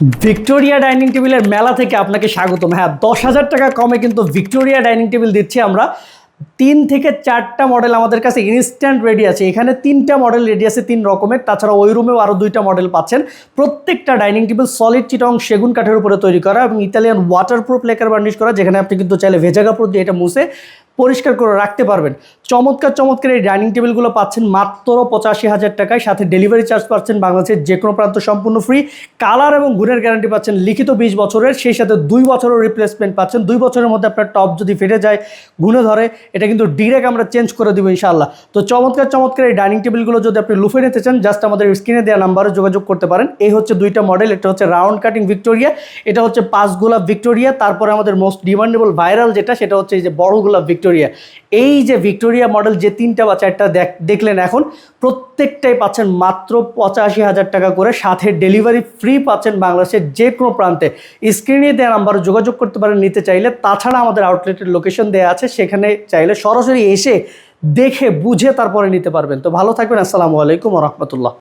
Victoria dining টেবিলের মেলা থেকে আপনাকে স্বাগতম। হ্যাঁ দশ হাজার টাকা কমে কিন্তু ভিক্টোরিয়া ডাইনিং টেবিল দিচ্ছি আমরা। তিন থেকে চারটা মডেল আমাদের কাছে ইনস্ট্যান্ট রেডি আছে। এখানে তিনটা মডেল রেডি আছে তিন রকমের। তাছাড়া ওই রুমেও আরও দুইটা মডেল পাচ্ছেন। প্রত্যেকটা ডাইনিং টেবিল সলিড চিটং সেগুন কাঠের উপরে তৈরি করা এবং ইতালিয়ান ওয়াটারপ্রুফ লেকার বার্নিশ করা, যেখানে আপনি কিন্তু চাইলে ভেজা কাপড় দিয়ে এটা মুছে পরিষ্কার করে রাখতে পারবেন। চমৎকার চমৎকার এই ডাইনিং টেবিলগুলো পাচ্ছেন মাত্র পঁচাশি হাজার টাকায়। সাথে ডেলিভারি চার্জ পাচ্ছেন বাংলাদেশের যে কোনো প্রান্ত সম্পূর্ণ ফ্রি। কালার এবং গুণের গ্যারান্টি পাচ্ছেন লিখিত বিশ বছরের। সেই সাথে দুই বছরের রিপ্লেসমেন্ট পাচ্ছেন। দুই বছরের মধ্যে আপনার টপ যদি ফেটে যায়, গুণে ধরে, এটা কিন্তু ডিরেক্ট আমরা চেঞ্জ করে দেবো ইনশাল্লাহ তো চমৎকার চমৎকার এই ডাইনিং টেবিলগুলো যদি আপনি লুফে নিতে চান জাস্ট আমাদের স্ক্রিনে দেওয়া নাম্বারে যোগাযোগ করতে পারেন। এই হচ্ছে দুইটা মডেল এটা হচ্ছে রাউন্ড কাটিং ভিক্টোরিয়া এটা হচ্ছে পাঁচ গোলাপ ভিক্টোরিয়া তারপরে আমাদের মোস্ট ডিমান্ডেবল ভাইরাল যেটা, সেটা হচ্ছে এই যে বড় গোলাপ ভিক্টোরিয়া এই যে ভিক্টোরিয়া মডেল যে তিনটা বা চারটা দেখলেন এখন, প্রত্যেকটাই পাচ্ছেন মাত্র পঁচাশি হাজার টাকা করে, সাথে ডেলিভারি ফ্রি পাচ্ছেন বাংলাদেশের যে কোনো প্রান্তে। স্ক্রিনে দেওয়া নাম্বারে যোগাযোগ করতে পারেন, নিতে চাইলে। তাছাড়া আমাদের আউটলেটের লোকেশন দেওয়া আছে, সেখানে চাইলে সরাসরি এসে দেখে, বুঝে তারপরে নিতে পারবেন। তো ভালো থাকবেন, আসসালামু আলাইকুম রহমতুল্লাহ।